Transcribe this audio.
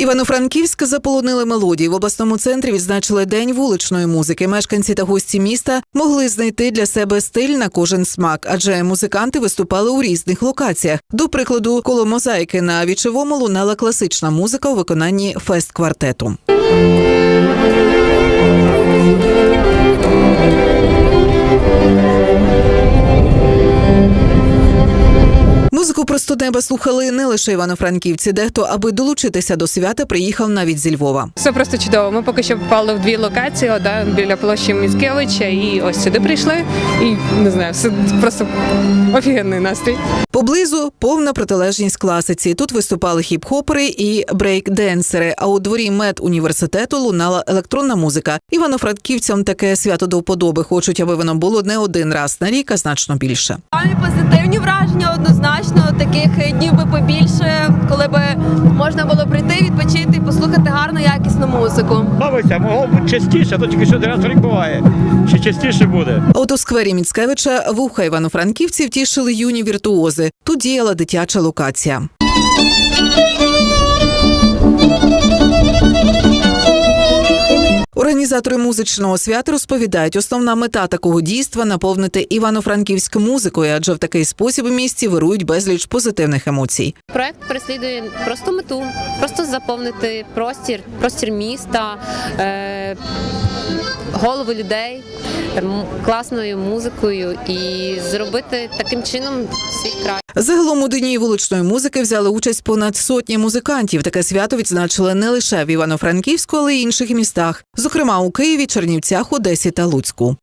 Івано-Франківськ заполонили мелодії. В обласному центрі відзначили день вуличної музики. Мешканці та гості міста могли знайти для себе стиль на кожен смак, адже музиканти виступали у різних локаціях. До прикладу, коло мозаїки на вічовому лунала класична музика у виконанні фест-квартету. Просто неба слухали не лише івано-франківці. Дехто, аби долучитися до свята, приїхав навіть зі Львова. Все просто чудово. Ми поки що попали в дві локації, да, біля площі Міцкевича, і ось сюди прийшли. І не знаю, все просто офігенний настрій. Поблизу повна протилежність класиці. Тут виступали хіп-хопери і брейк-денсери. А у дворі медуніверситету лунала електронна музика. Івано-франківцям таке свято до вподоби. Хочуть, аби воно було не один раз на рік, а значно більше. Позитивні враження однозначно. Таких днів би побільше, коли би можна було прийти, відпочити і послухати гарну якісну музику. Бабуся, могло б бути частіше, то тільки що раз рік буває. Ще частіше буде. А От у сквері Міцкевича вуха івано-франківців тішили юні віртуози. Тут діяла дитяча локація. Організатори музичного свята розповідають, основна мета такого дійства наповнити Івано-Франківськ музикою, адже в такий спосіб у місті вирують безліч позитивних емоцій. Проект переслідує просту мету, просто заповнити простір, простір міста, е, голови людей класною музикою і зробити таким чином свій край. Загалом у дні вуличної музики взяли участь понад сотні музикантів. Таке свято відзначили не лише в Івано-Франківську, але й інших містах, зокрема у Києві, Чернівцях, Одесі та Луцьку.